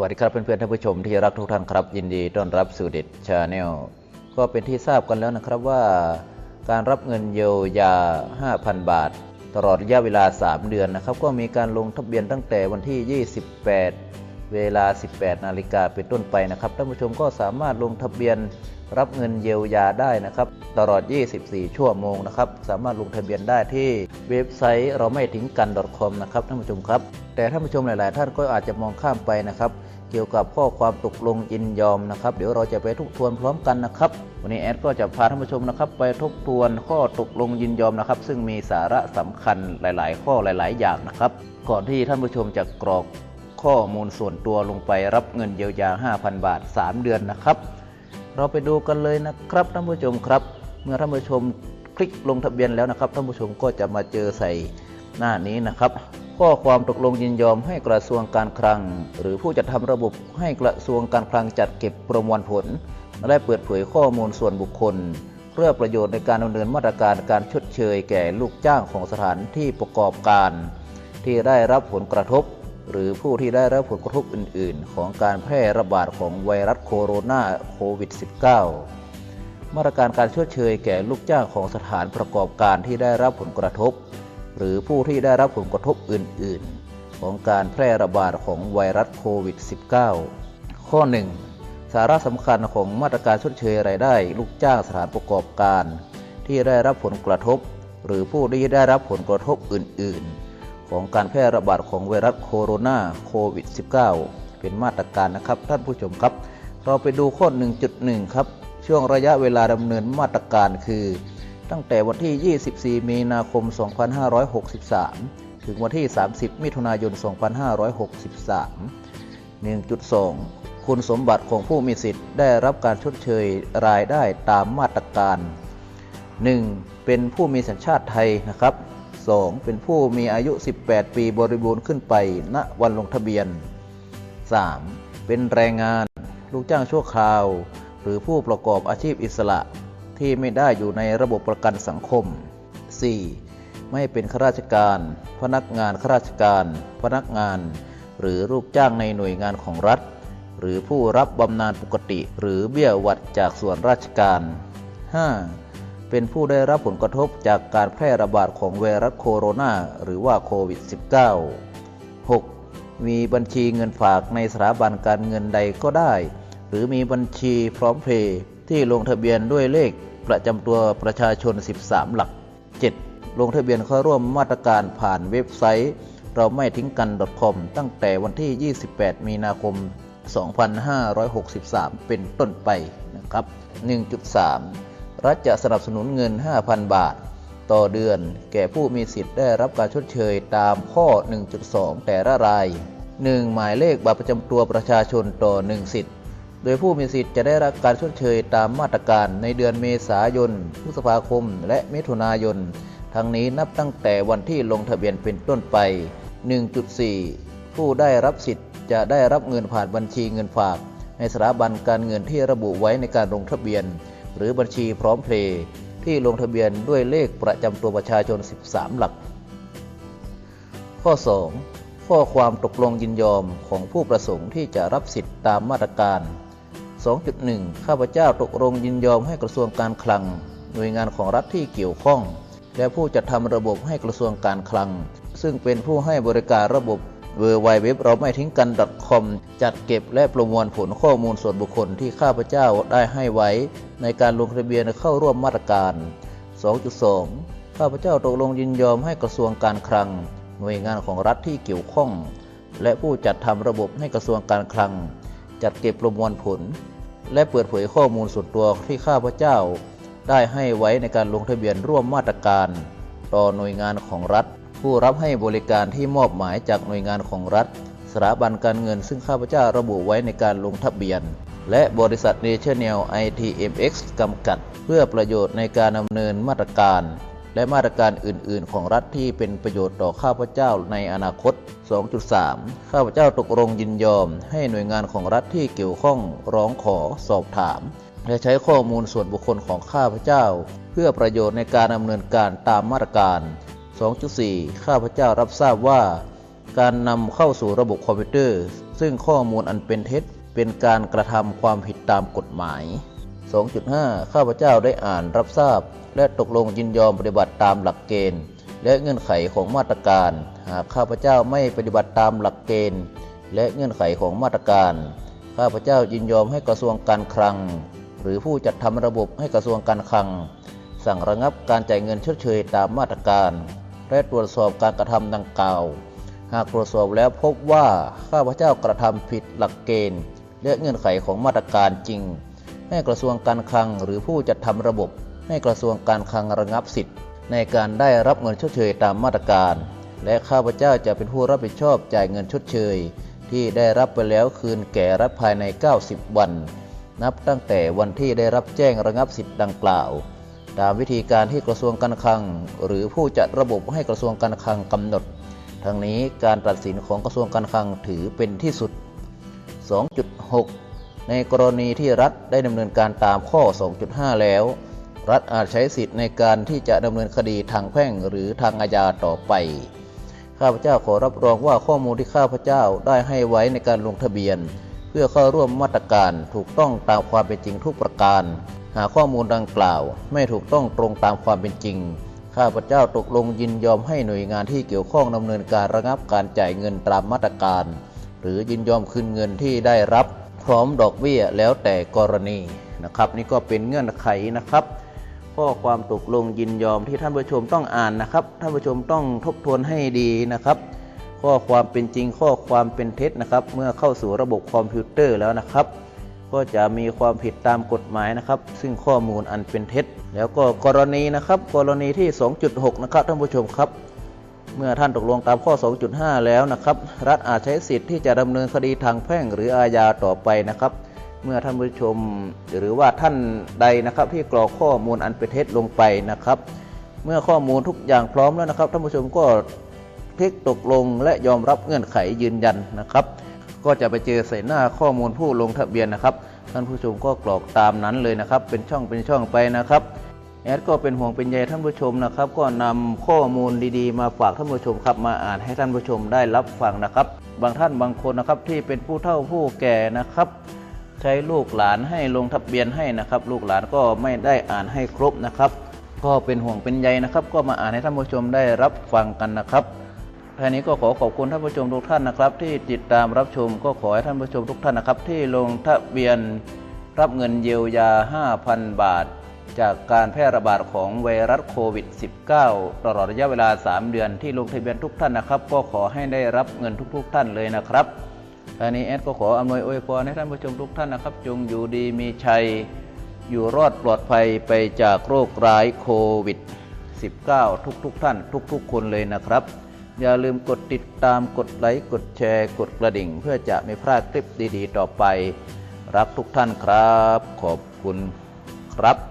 วัสดีครับเพื่อนๆท่านผู้ชมที่รักทุกท่านครับ ยินดีต้อนรับสู่เด็ดชาแนลก็เป็นที่ทราบกันแล้วนะครับว่า การรับเงินเยียวยา 5,000 บาท ตลอดระยะเวลา 3 เดือนนะครับ ก็มีการลงทะเบียนตั้งแต่วันที่ 28 เวลา 18 นาฬิกาเป็นต้นไปนะครับท่านผู้ชมก็สามารถลงทะเบียน รับเงินเยียวยาได้นะครับ ตลอด 24 ชั่วโมงนะครับ สามารถลงทะเบียนได้ที่เว็บไซต์เราไม่ทิ้งกัน .com นะครับท่านผู้ชมครับ แต่ท่านผู้ชมหลาย ๆ ท่านก็อาจจะมองข้ามไปนะครับ เกี่ยวกับข้อความตกลงยินยอมนะครับ เดี๋ยวเราจะไปทบทวนพร้อมกันนะครับ วันนี้แอดก็จะพาท่านผู้ชมนะครับ ไปทบทวนข้อตกลงยินยอมนะครับ ซึ่งมีสาระสำคัญหลาย ๆ ข้อหลาย ๆ อย่างนะครับ ก่อนที่ท่านผู้ชมจะกรอกข้อมูลส่วนตัวลงไปรับเงินเยียวยา 5,000 บาท 3 เดือนนะครับ เราไปดูกันเลยนะครับท่านผู้ชมครับ เมื่อท่านผู้ชมคลิกลงทะเบียนแล้วนะครับท่านผู้ชมก็จะมาเจอใส่หน้านี้นะครับ ข้อความตกลงยินยอมให้กระทรวงการคลัง หรือผู้จัดทำระบบให้กระทรวงการคลังจัดเก็บประมวลผล และเปิดเผยข้อมูลส่วนบุคคล เพื่อประโยชน์ในการดำเนินมาตรการการชดเชยแก่ลูกจ้างของสถานที่ประกอบการ ที่ได้รับผลกระทบ หรือผู้ที่ได้รับผลกระทบอื่น ๆ ของการแพร่ระบาดของไวรัสโคโรนาโควิด -19 มาตรการการชดเชยแก่ลูกจ้างของสถานประกอบการที่ได้รับผลกระทบ หรือผู้ที่ได้รับผลกระทบอื่น ๆ ของการแพร่ระบาดของไวรัสโควิด -19 ข้อ 1 สาระสำคัญของมาตรการชดเชยรายได้ ลูกจ้างสถานประกอบการ ที่ได้รับผลกระทบ หรือผู้ที่ได้รับผลกระทบอื่น ๆ ของการแพร่ระบาดของไวรัสโคโรนาโควิด -19 เป็นมาตรการนะครับท่านผู้ชมครับ เราไปดูข้อ 1.1 ครับ ช่วงระยะเวลาดำเนินมาตรการคือ ตั้งแต่วันที่ 24 มีนาคม 2563 ถึงวันที่ 30 มิถุนายน 2563 1.2 คุณสมบัติของผู้มีสิทธิ์ได้รับการชดเชยรายได้ตามมาตรการ 1. เป็นผู้มีสัญชาติไทยนะครับ 2. เป็นผู้มีอายุ 18 ปีบริบูรณ์ขึ้นไปณวันลงทะเบียน 3. เป็นแรงงาน ลูกจ้างชั่วคราว หรือผู้ประกอบอาชีพอิสระที่ไม่ได้อยู่ในระบบประกันสังคม 4. ไม่เป็นข้าราชการ พนักงานข้าราชการ พนักงาน หรือลูกจ้างในหน่วยงานของรัฐ หรือผู้รับบำนาญปกติ หรือเบี้ยหวัดจากส่วนราชการ 5. เป็นผู้ได้รับผลกระทบจากการแพร่ระบาดของไวรัสโคโรนาหรือว่าโควิด -19 6. มีบัญชีเงินฝากในสถาบันการเงินใดก็ได้ หรือมีบัญชีพร้อมเพย์ที่ลงทะเบียนด้วยเลขประจำตัวประชาชน 13 หลัก 7. ลงทะเบียนเข้าร่วมมาตรการผ่านเว็บไซต์ เราไม่ทิ้งกัน .com ตั้งแต่วันที่ 28 มีนาคม 2563 เป็นต้นไปนะครับ 1.3 รัฐจะสนับสนุนเงิน 5,000 บาท ต่อเดือน แก่ผู้มีสิทธิ์ได้รับการชดเชยตามข้อ 1.2 แต่ละราย 1. หมายเลขบัตรประจำตัวประชาชนต่อ 1 สิทธิ์ โดยผู้มีสิทธิ์จะได้รับการชดเชยตามมาตรการในเดือนเมษายน พฤษภาคม และมิถุนายน ทั้งนี้นับตั้งแต่วันที่ลงทะเบียนเป็นต้นไป 1.4 ผู้ได้รับสิทธิ์จะได้รับเงินผ่านบัญชีเงินฝาก ในสถาบันการเงินที่ระบุไว้ในการลงทะเบียน หรือบัญชีพร้อมเพลย์ที่ลงทะเบียนด้วยเลขประจำตัวประชาชน 13 หลัก ข้อ 2 ข้อความตกลงยินยอมของผู้ประสงค์ที่จะรับสิทธิ์ตามมาตรการ 2.1 ข้าพเจ้าตกลงยินยอมให้กระทรวงการคลัง หน่วยงานของรัฐที่เกี่ยวข้อง และผู้จัดทำระบบให้กระทรวงการคลัง ซึ่งเป็นผู้ให้บริการระบบ w w w เราไม่ทิ้งกัน .com จัดเก็บและประมวลผลข้อมูลส่วนบุคคลที่ข้าพเจ้าได้ให้ไว้ ในการลงทะเบียนเข้าร่วมมาตรการ 2.2 ข้าพเจ้าตกลงยินยอมให้กระทรวงการคลัง หน่วยงานของรัฐที่เกี่ยวข้อง และผู้จัดทำระบบให้กระทรวงการคลัง จัดเก็บประมวลผล และเปิดเผยข้อมูลส่วนตัวที่ข้าพเจ้า ได้ให้ไว้ในการลงทะเบียนร่วมมาตรการ ต่อหน่วยงานของรัฐ ผู้รับให้บริการที่มอบหมายจากหน่วยงานของรัฐ สถาบันการเงินซึ่งข้าพเจ้าระบุไว้ในการลงทะเบียน และบริษัท National ITMX จำกัด เพื่อประโยชน์ในการดำเนินมาตรการ และมาตรการอื่น ๆ ของรัฐที่เป็นประโยชน์ต่อข้าพเจ้าในอนาคต 2.3 ข้าพเจ้าตกลงยินยอม ให้หน่วยงานของรัฐที่เกี่ยวข้องร้องขอสอบถามและใช้ข้อมูลส่วนบุคคลของข้าพเจ้า เพื่อประโยชน์ในการดำเนินการตามมาตรการ 2.4 ข้าพเจ้ารับทราบว่า การนำเข้าสู่ระบบคอมพิวเตอร์ ซึ่งข้อมูลอันเป็นเท็จ เป็นการกระทำความผิดตามกฎหมาย 2.5 ข้าพเจ้าได้อ่านรับทราบ และตกลงยินยอมปฏิบัติตามหลักเกณฑ์ และเงื่อนไขของมาตรการ หากข้าพเจ้าไม่ปฏิบัติตามหลักเกณฑ์ และเงื่อนไขของมาตรการ ข้าพเจ้ายินยอมให้กระทรวงการคลัง หรือผู้จัดทำระบบให้กระทรวงการคลัง สั่งระงับการจ่ายเงินชดเชยตามมาตรการ และตรวจสอบการกระทำดังกล่าว หากตรวจสอบแล้วพบว่าข้าพเจ้ากระทำผิดหลักเกณฑ์ และเงื่อนไขของมาตรการจริง ให้กระทรวงการคลังหรือผู้จัดทำระบบ ให้กระทรวงการคลังระงับสิทธิ์ ในการได้รับเงินชดเชยตามมาตรการ และข้าพเจ้าจะเป็นผู้รับผิดชอบจ่ายเงินชดเชย ที่ได้รับไปแล้วคืนแก่รัฐภายใน 90 วัน นับตั้งแต่วันที่ได้รับแจ้งระงับสิทธิ์ดังกล่าว ตามวิธีการที่กระทรวงการคลัง หรือผู้จัดระบบให้กระทรวงการคลังกำหนด ทั้งนี้การตัดสินของกระทรวงการคลังถือเป็นที่สุด 2.6 ในกรณีที่รัฐได้ดำเนินการตามข้อ 2.5 แล้ว รัฐอาจใช้สิทธิ์ในการที่จะดำเนินคดีทางแพ่งหรือทางอาญาต่อไป ข้าพเจ้าขอรับรองว่าข้อมูลที่ข้าพเจ้าได้ให้ไว้ในการลงทะเบียน เพื่อเข้าร่วมมาตรการถูกต้องตามความเป็นจริงทุกประการ หากข้อมูลดังกล่าว ไม่ถูกต้องตรงตามความเป็นจริง ข้าพเจ้าตกลงยินยอมให้หน่วยงานที่เกี่ยวข้องดำเนินการระงับการจ่ายเงินตามมาตรการ หรือยินยอมคืนเงินที่ได้รับ พร้อมดอกเบี้ยแล้วแต่กรณีนะครับ นี่ก็เป็นเงื่อนไขนะครับข้อความตกลงยินยอมที่ท่านผู้ชมต้องอ่านนะครับ ท่านผู้ชมต้องทบทวนให้ดีนะครับ ข้อความเป็นจริงข้อความเป็นเท็จนะครับ เมื่อเข้าสู่ระบบคอมพิวเตอร์แล้วนะครับ ก็จะมีความผิดตามกฎหมายนะครับ ซึ่งข้อมูลอันเป็นเท็จ แล้วก็กรณีนะครับ กรณีที่ 2.6 นะครับท่านผู้ชมครับ เมื่อท่านตกลงตามข้อ 2.5 แล้วนะครับ รัฐอาจใช้สิทธิ์ที่จะดำเนินคดีทางแพ่งหรืออาญาต่อไปนะครับ เมื่อท่านผู้ชมหรือว่าท่านใดนะครับ ที่กรอกข้อมูลอันเป็นเท็จลงไปนะครับ เมื่อข้อมูลทุกอย่างพร้อมแล้วนะครับท่านผู้ชมก็ คลิกตกลงและยอมรับเงื่อนไขยืนยันนะครับ ก็จะไปเจอใส่หน้าข้อมูลผู้ลงทะเบียนนะครับ ท่านผู้ชมก็กรอกตามนั้นเลยนะครับ เป็นช่องเป็นช่องไปนะครับแอดก็เป็นห่วงเป็นใยท่านผู้ชมนะครับ ก็นำข้อมูลดีๆ มาฝากท่านผู้ชมครับมาอ่านให้ท่านผู้ชมได้รับฟังนะครับ บางท่านบางคนนะครับที่เป็นผู้เฒ่าผู้แก่นะครับ ใช้ลูกหลานให้ลงทะเบียนให้นะครับ ลูกหลานก็ไม่ได้อ่านให้ครบนะครับ ก็เป็นห่วงเป็นใยนะครับ ก็มาอ่านให้ท่านผู้ชมได้รับฟังกันนะครับ ท่านี้ก็ขอขอบคุณท่านผู้ชมทุกท่านนะครับ ที่ติดตามรับชมก็ขอให้ท่านผู้ชมทุกท่านนะครับ ที่ลงทะเบียนรับเงินเยียวยา 5,000 บาท จากการแพร่ระบาดของไวรัสโควิด -19 ตลอดระยะเวลา 3 เดือนที่ลงทะเบียนทุกท่านนะครับ ก็ขอให้ได้รับเงินทุก ๆ ท่านเลยนะครับท่านี้แอดก็ขออำนวยอวยพรให้ท่านผู้ชมทุกท่านนะครับ จงอยู่ดีมีชัย อยู่รอดปลอดภัยไปจากโรคร้ายโควิด -19 ทุกๆท่าน ทุกๆ คนเลยนะครับ อย่าลืมกดติดตามกดไลค์กดแชร์ กดกระดิ่ง เพื่อจะไม่พลาดคลิปดีๆ ต่อไป รักทุกท่านครับ ขอบคุณครับ